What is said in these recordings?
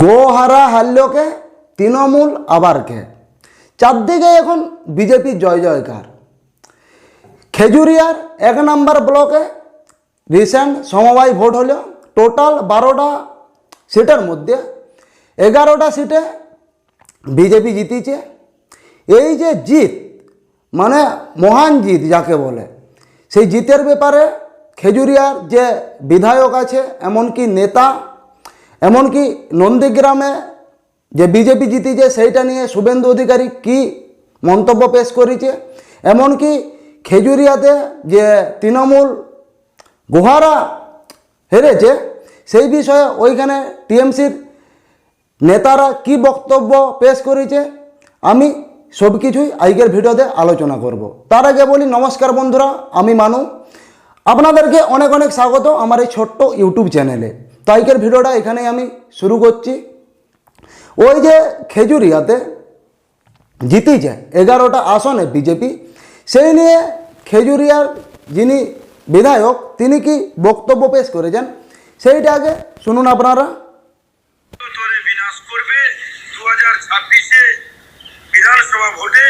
গোহারা হারলোকে তৃণমূল আবার কে? চারদিকে এখন বিজেপি জয় জয়কার। খেজুরিয়ার এক নম্বর ব্লকে রিসেন্ট সমবায় ভোট হলো, টোটাল বারোটা সিটের মধ্যে এগারোটা সিটে বিজেপি জিতেছে। এই যে জিত মানে মহান জিত যাকে বলে, সেই জিতের ব্যাপারে খেজুরিয়ার যে বিধায়ক আছে, এমনকি নেতা এমনকি নন্দীগ্রামে যে বিজেপি জিতেছে, সেইটা নিয়ে শুভেন্দু অধিকারী কি মন্তব্য পেশ করেছে? এমনকি খেজুরিয়াতে যে তৃণমূল গুহারা হেরেছে, সেই বিষয়ে ওইখানে টিএমসির নেতারা কি বক্তব্য পেশ করেছে? আমি সব কিছুই আজকের ভিডিওতে আলোচনা করব। তার আগে বলি, নমস্কার বন্ধুরা, আমি মানু। আপনাদেরকে অনেক অনেক স্বাগত আমার এই ছোট্ট ইউটিউব চ্যানেলে। তো আজকের ভিডিওটা এখানেই আমি শুরু করছি। ওই যে খেজুরিয়াতে জিতেছে এগারোটা আসনে বিজেপি, সেই নিয়ে খেজুরিয়ার যিনি বিধায়ক, তিনি কি বক্তব্য পেশ করেছেন? সেইটা আগে শুনুন আপনারা। বিনাশ দু হাজার ছাব্বিশে বিধানসভা ভোটে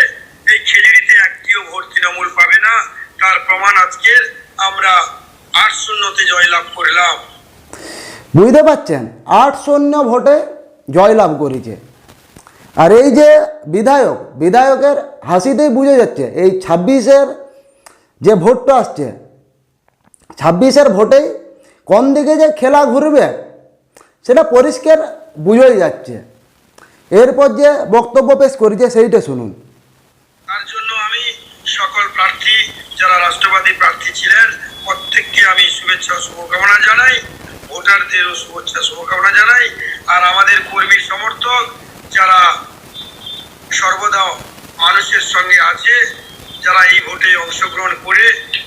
এই খেজুরিতে একটিও ভোট তৃণমূল পাবে না। তার প্রমাণ আজকের, আমরা আট শূন্যতে জয়লাভ করলাম। বুঝতে পারছেন? আট শূন্য ভোটে জয়লাভ করেছে। আর এই যে বিধায়ক, বিধায়কের হাসিতেই বুঝে যাচ্ছে, এই ছাব্বিশের যে ভোটটা আসছে, ছাব্বিশের ভোটেই কোন দিকে যে খেলা ঘুরবে, সেটা পরিষ্কার বুঝেই যাচ্ছে। এরপর যে বক্তব্য পেশ করেছে, সেইটা শুনুন। তার জন্য আমি সকল প্রার্থী, যারা রাষ্ট্রবাদী প্রার্থী ছিলেন, প্রত্যেককে আমি শুভেচ্ছা শুভকামনা জানাই। ভোটারদেরও শুভেচ্ছা, শুভকামনা জানাই। আর আমাদের কর্মী সমর্থক যারা সর্বদা মানুষের সঙ্গে আছে, যারা এই ভোটে অংশগ্রহণ করে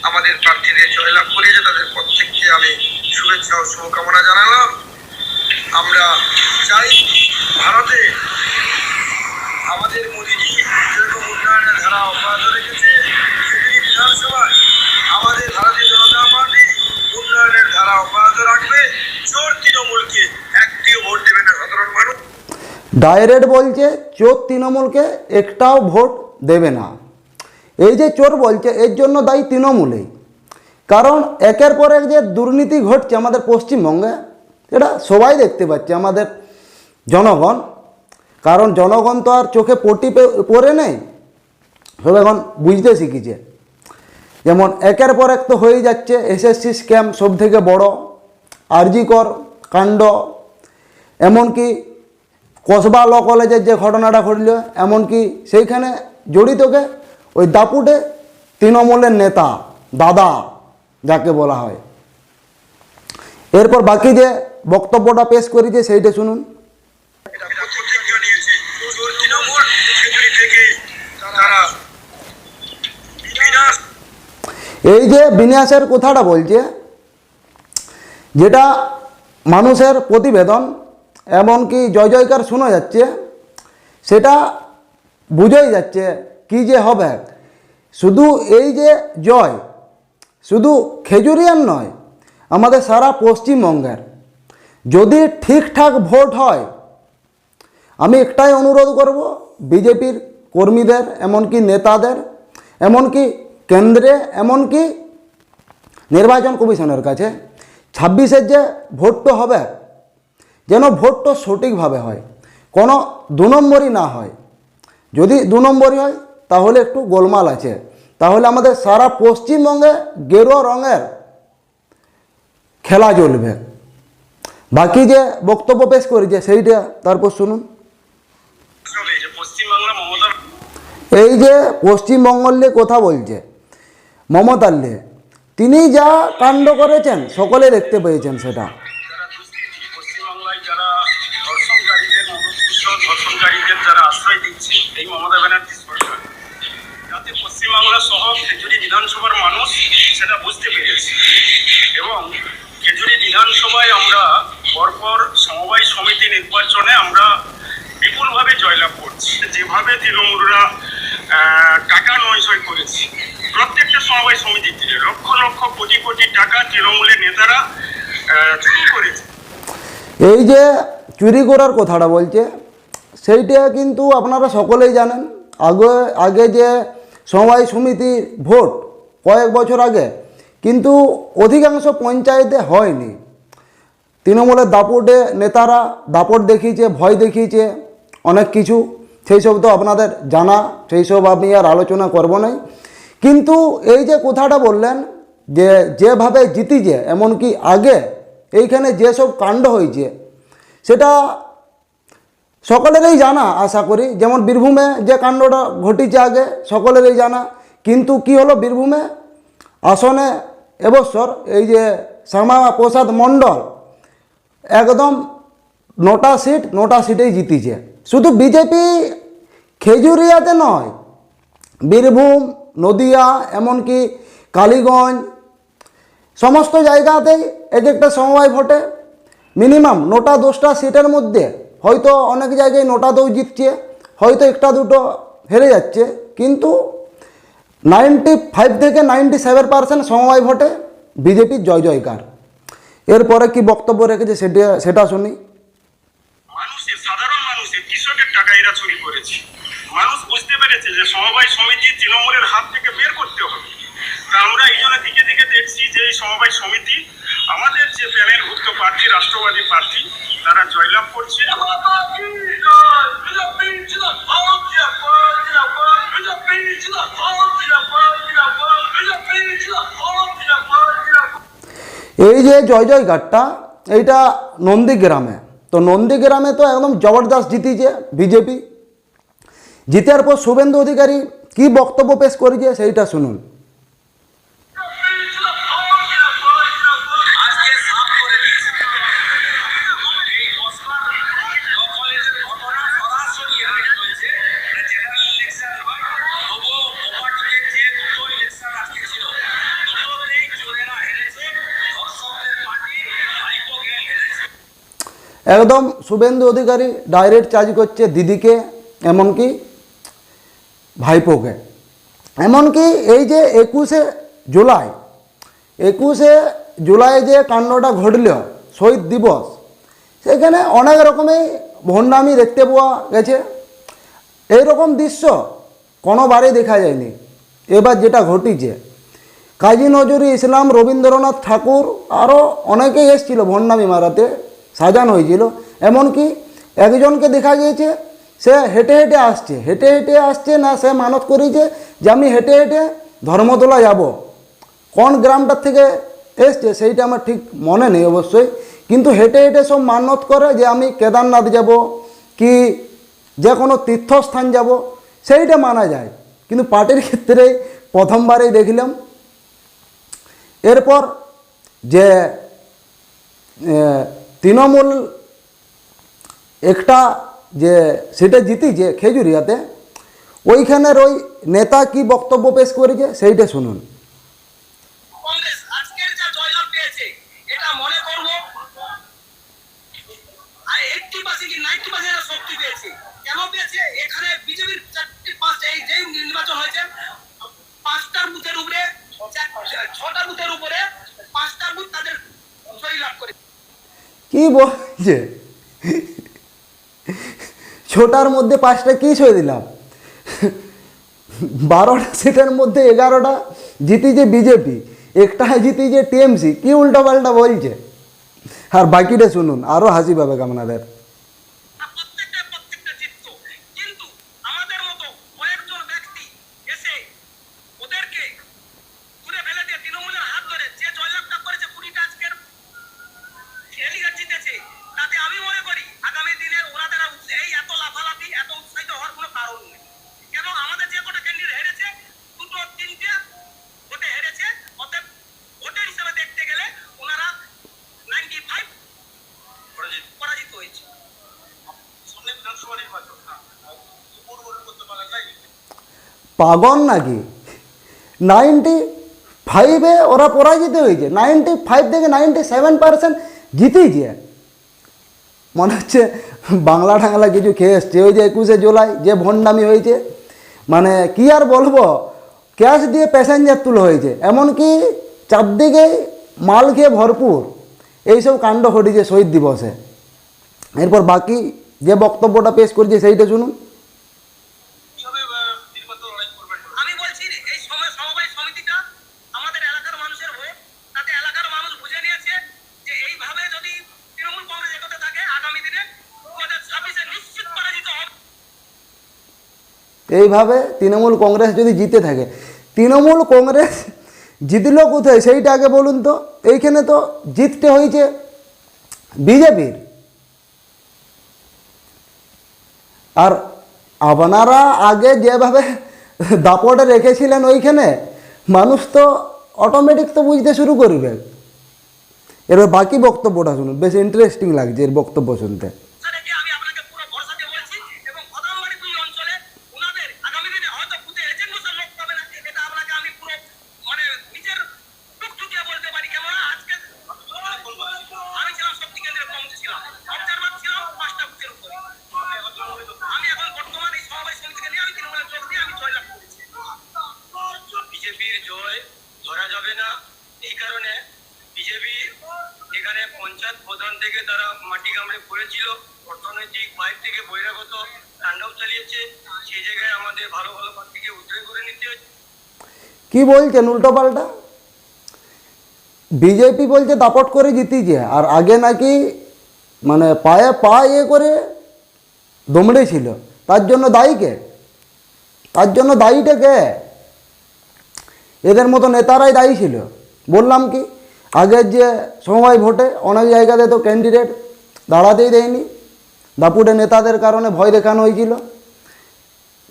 আমাদের প্রার্থীদের জয়লাভ করেছে, তাদের প্রত্যেককে আমি শুভেচ্ছা ও শুভকামনা জানালাম। আমরা চাই ভারতে আমাদের মোদীজি যেরকম উন্নয়নের ধারা অব্যাহত রেখেছে, সেটি বিধানসভায় আমাদের ভারতীয় জনতা পার্টি উন্নয়নের ধারা অব্যাহত রাখবে চোর তৃণমূলকে একটিও ভোট দেবে না সাধারণ মানুষ ডাইরেক্ট বলছে, চোর তৃণমূলকে একটাও ভোট দেবে না। এই যে চোর বলছে, এর জন্য দায়ী তৃণমূলেই। কারণ একের পর এক যে দুর্নীতি ঘটছে আমাদের পশ্চিমবঙ্গে, এটা সবাই দেখতে পাচ্ছে, আমাদের জনগণ। কারণ জনগণ তো আর চোখে পটি পে- পড়ে নেই। সব এখন বুঝতে শিখেছে। যেমন একের পর এক তো হয়ে যাচ্ছে এসএসসি স্ক্যাম সব থেকে বড় আরজিকর কাণ্ড। এমনকি কসবা ল কলেজের যে ঘটনাটা ঘটল, এমনকি সেইখানে জড়িতকে ওই দাপুটে তৃণমূলের নেতা, দাদা, যাকে বলা হয়। এরপর বাকি যে বক্তব্যটা পেশ করেছে সেইটা শুনুন। এই যে বিন্যাসের কথাটা বলছে, যেটা মানুষের প্রতিবেদন এমনকি জয় জয়কার শোনা যাচ্ছে, সেটা বুঝাই যাচ্ছে কি যে হবে। শুধু এই যে জয়, শুধু খেজুরিয়ান নয়, আমাদের সারা পশ্চিমবঙ্গের যদি ঠিকঠাক ভোট হয়, আমি একটাই অনুরোধ করব, বিজেপির কর্মীদের, এমনকি নেতাদের, এমনকি কেন্দ্রে, এমনকি নির্বাচন কমিশনের কাছে, ছাব্বিশের যে ভোটটা হবে যেন ভোটটা সঠিকভাবে হয়। কোনো দু নম্বরই না হয়। যদি দু নম্বরই হয়, তাহলে একটু গোলমাল আছে। তাহলে আমাদের সারা পশ্চিমবঙ্গে গেরুয়া রঙের খেলা চলবে। বাকি যে বক্তব্য পেশ করেছে, সেইটা তারপর শুনুন। এই যে পশ্চিমবঙ্গলে কথা বলছে, মমতার তিনি যা কাণ্ড করেছেন, সকলে দেখতে পেয়েছেন সেটা। খেজুরি বিধানসভার মানুষ, সেটা বুঝতে পেরেছে। এবং খেজুরি বিধানসভায় আমরা পরপর সমবায় সমিতি নির্বাচনে আমরা বিপুলভাবে জয়লাভ করছি। যেভাবে তৃণমূলরা টাকা নয়ছয় করেছে, প্রত্যেকটা সমবায় সমিতিতে লক্ষ লক্ষ কোটি কোটি টাকা তৃণমূলের নেতারা চুরি করেছে। এই যে চুরি করার কথাটা বলছে, সেইটা কিন্তু আপনারা সকলেই জানেন। আগে আগে যে সমবায় সমিতির ভোট কয়েক বছর আগে, কিন্তু অধিকাংশ পঞ্চায়েতে হয়নি। তৃণমূলের দাপটে নেতারা দাপট দেখিয়েছে, ভয় দেখিয়েছে, অনেক কিছু। সেই সব তো আপনাদের জানা, সেই সব আমি আর আলোচনা করব নাই। কিন্তু এই যে কথাটা বললেন যে যেভাবে জিতিছে, এমনকি আগে এইখানে যেসব কাণ্ড হয়েছে, সেটা সকলেরই জানা আশা করি। যেমন বীরভূমে যে কাণ্ডটা ঘটিছে আগে, সকলেরই জানা। কিন্তু কি হলো বীরভূমে? আসনে এবছর এই যে শ্যামা প্রসাদ মণ্ডল একদম নটা সিট, নটা সিটেই জিতিছে। শুধু বিজেপি খেজুরিয়াতে নয়, বীরভূম, নদিয়া, এমনকি কালীগঞ্জ, সমস্ত জায়গাতেই এক একটা সমবায় ভোটে। মিনিমাম নটা দশটা সিটের মধ্যে হয়তো অনেক জায়গায় নটাতেও জিতছে, হয়তো একটা দুটো হেরে যাচ্ছে, কিন্তু নাইনটি ফাইভ থেকে নাইনটি সেভেন পার্সেন্ট সমবায় ভোটে বিজেপির জয় জয়কার। এরপরে কি বক্তব্য রেখেছে সেটা সেটা শুনি। মানুষের, সাধারণ মানুষের, কৃষকের টাকা এরা করেছে। মানুষ বুঝতে পেরেছে যে সমবায় সমিতি তৃণমূলের হাত থেকে বের করতে হবে। তা আমরা দিকে দিকে দেখছি যে এই সমবায় সমিতি, আমাদের যে প্যানেলভুক্ত প্রার্থী, রাষ্ট্রবাদী প্রার্থী, তারা জয়লাভ করছে। এই যে জয় জয় ঘাটটা এইটা নন্দীগ্রামে। তো নন্দীগ্রামে তো একদম জবরদস্ত জিতিছে বিজেপি। জিতার পর শুভেন্দু অধিকারী কি বক্তব্য পেশ করেছে সেইটা শুনুন। একদম শুভেন্দু অধিকারী ডাইরেক্ট চার্জ করছে দিদিকে, এমনকি ভাইপোকে। এমনকি এই যে একুশে জুলাই একুশে জুলাই যে কাণ্ডটা ঘটল, শহীদ দিবস, সেখানে অনেক রকমের ভণ্ডামি দেখতে পাওয়া গেছে। এইরকম দৃশ্য কোনোবারই দেখা যায়নি। এবার যেটা ঘটিছে, কাজী নজরুল ইসলাম রবীন্দ্রনাথ ঠাকুর আরও অনেকেই এসেছিল ভণ্ডামি মারাতে। সাজানো হয়েছিল। এমনকি একজনকে দেখা গিয়েছে, সে হেঁটে হেঁটে আসছে। হেঁটে হেঁটে আসছে না, সে মানত করেছে যে আমি হেঁটে হেঁটে ধর্মতলা যাব। কোন গ্রামটার থেকে এসছে সেইটা আমার ঠিক মনে নেই অবশ্যই। কিন্তু হেঁটে হেঁটে সব মানত করে যে আমি কেদারনাথ যাব কি যে কোনো তীর্থস্থান যাব, সেইটা মানা যায়। কিন্তু পার্টির ক্ষেত্রে প্রথমবারেই দেখলাম। এরপর যে তৃণমূল একটা যে সেটা জিতেছে খেজুরিয়াতে, ওইখানের ওই নেতা কি বক্তব্য পেশ করেছে সেইটা শুনুন। কংগ্রেস, আজকের কি বলছে ছোটার মধ্যে পাঁচটা কি ছয় দিলাম? বারোটা সিটের মধ্যে এগারোটা জিতিছে বিজেপি একটা জিতিছে টিএমসি, কি উল্টা পাল্টা বলছে? আর বাকিটা শুনুন আরও হাসি পাবে আপনাদের পাগল নাকি? নাইনটি ফাইভে ওরা পরাজিত হয়েছে। নাইনটি ফাইভ থেকে নাইনটি সেভেন পার্সেন্ট জিতেইছে। মনে হচ্ছে বাংলা টাংলা কিছু খেয়ে এসছে। ওই যে একুশে জুলাই যে ভণ্ডামি হয়েছে মানে কি আর বলব? ক্যাশ দিয়ে প্যাসেঞ্জার তুলে হয়েছে। এমনকি চারদিকে মাল খেয়ে ভরপুর। এইসব কাণ্ড ঘটেছে শহীদ দিবসে। এরপর বাকি যে বক্তব্যটা পেশ করেছে সেইটা শুনুন কীভাবে আহ, নির্বাচন লড়াই করবেন আমি বলছি এই সময় সমবায় সমিতিটা আমাদের এলাকার মানুষের ভোট তাতে এলাকার মানুষ বুঝে নিয়েছে যে এইভাবে যদি তৃণমূল কংগ্রেস এগোতে থাকে আগামী দিনে দু হাজার ছাব্বিশে নিশ্চিত পরাজিত হবে এইভাবে তৃণমূল কংগ্রেস যদি জিতে থাকে, তৃণমূল কংগ্রেস জিতলো কোথায় সেইটা আগে বলুন তো। এইখানে তো জিততে হয়েছে বিজেপির। আর আপনারা আগে যেভাবে দাপটে রেখেছিলেন ওইখানে, মানুষ তো অটোমেটিক তো বুঝতে শুরু করবে। এবার বাকি বক্তব্যটা শুনুন, বেশ ইন্টারেস্টিং লাগছে এর বক্তব্য শুনতে। ধরা যাবে না। এই কারণে বিজেপি এখানে পঞ্চায়েত প্রধান থেকে তারা মাটি কামড়ে পড়েছিল। অর্থনৈতিক বাইর থেকে বহিরাগত তাণ্ডব চালিয়েছে। সেই জায়গায় আমাদের ভালো ভালো প্রার্থীকে উদ্ধার করে নিতে হচ্ছে কি বলছেন? উল্টো পাল্টা? বিজেপি বলছে দাপট করে জিতিয়েছে। আর আগে নাকি মানে পায়ে পা ইয়ে করে দমড়ে ছিল তার জন্য দায়ী কে? তার জন্য দায়ীটা কে? এদের মতো নেতারাই দায়ী ছিল। বললাম কি, আগের যে সময় ভোটে অনেক জায়গাতে তো ক্যান্ডিডেট দাঁড়াতেই দেয়নি। দাপুটে নেতাদের কারণে ভয় দেখানো হয়েছিল।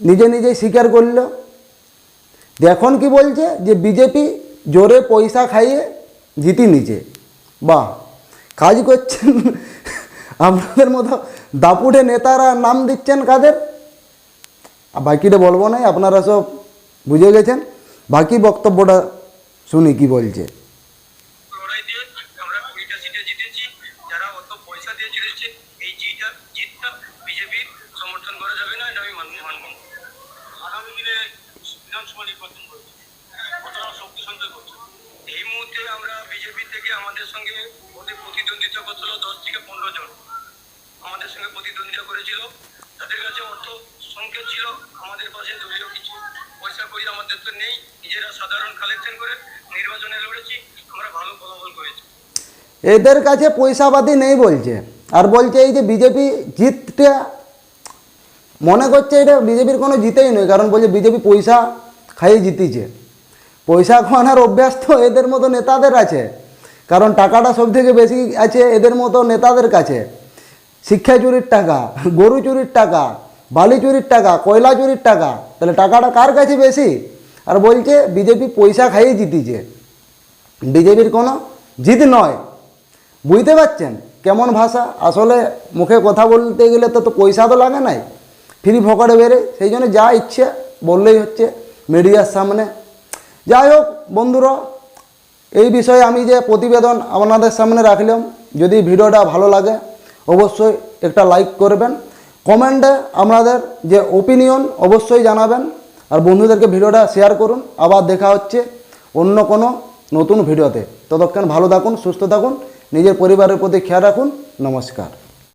নিজে নিজেই স্বীকার করল। এখন কি বলছে? যে বিজেপি জোরে পয়সা খাইয়ে জিতি নিচে বাহ, কাজ করছেন। আপনাদের মতো দাপুটে নেতারা নাম দিচ্ছেন কাদের? বাকিটা বলব নাই, আপনারা সব বুঝে গেছেন। বাকি বক্তব্যটা শুনি কি বলছে? আমাদের সঙ্গে প্রতিদ্বন্দ্বিতা করছিল তাদের কাছে অর্থ ছিল, আমাদের পাশে দলীয় কিছু পয়সা করি আমাদের তো নেই, নিজেরা সাধারণ কালেকশন করে নির্বাচনে লড়েছি, আমরা ভালো ফলাফল করেছি। এদের কাছে পয়সাপাতি নেই বলছে। আর বলছে এই যে বিজেপি জিতটা মনে করছে এটা বিজেপির কোনো জিতেই নয়, কারণ বলছে বিজেপি পয়সা খাইয়ে জিতিছে। পয়সা খাওয়ানোর অভ্যাস তো এদের মতো নেতাদের আছে, কারণ টাকাটা সব থেকে বেশি আছে এদের মতো নেতাদের কাছে। শিক্ষা চুরির টাকা, গরু চুরির টাকা, বালি চুরির টাকা, কয়লা চুরির টাকা, তাহলে টাকাটা কার কাছে বেশি? আর বলছে, বিজেপি পয়সা খাইয়ে জিতিছে বিজেপির কোনো জিত নয়। বুঝতে পারছেন কেমন ভাষা? আসলে মুখে কথা বলতে গেলে তো তো পয়সা তো লাগে নাই। ফ্রি ফকড়ে বেড়ে, সেই জন্য যা ইচ্ছে বললেই হচ্ছে মিডিয়ার সামনে। যাই হোক বন্ধুরা, এই বিষয়ে আমি যে প্রতিবেদন আপনাদের সামনে রাখলাম, যদি ভিডিওটা ভালো লাগে অবশ্যই একটা লাইক করবেন। কমেন্টে আপনাদের যে ওপিনিয়ন অবশ্যই জানাবেন। আর বন্ধুদেরকে ভিডিওটা শেয়ার করুন। আবার দেখা হচ্ছে অন্য কোনো নতুন ভিডিওতে। ততক্ষণ ভালো থাকুন, সুস্থ থাকুন। নিজের পরিবারের প্রতি খেয়াল রাখুন। নমস্কার।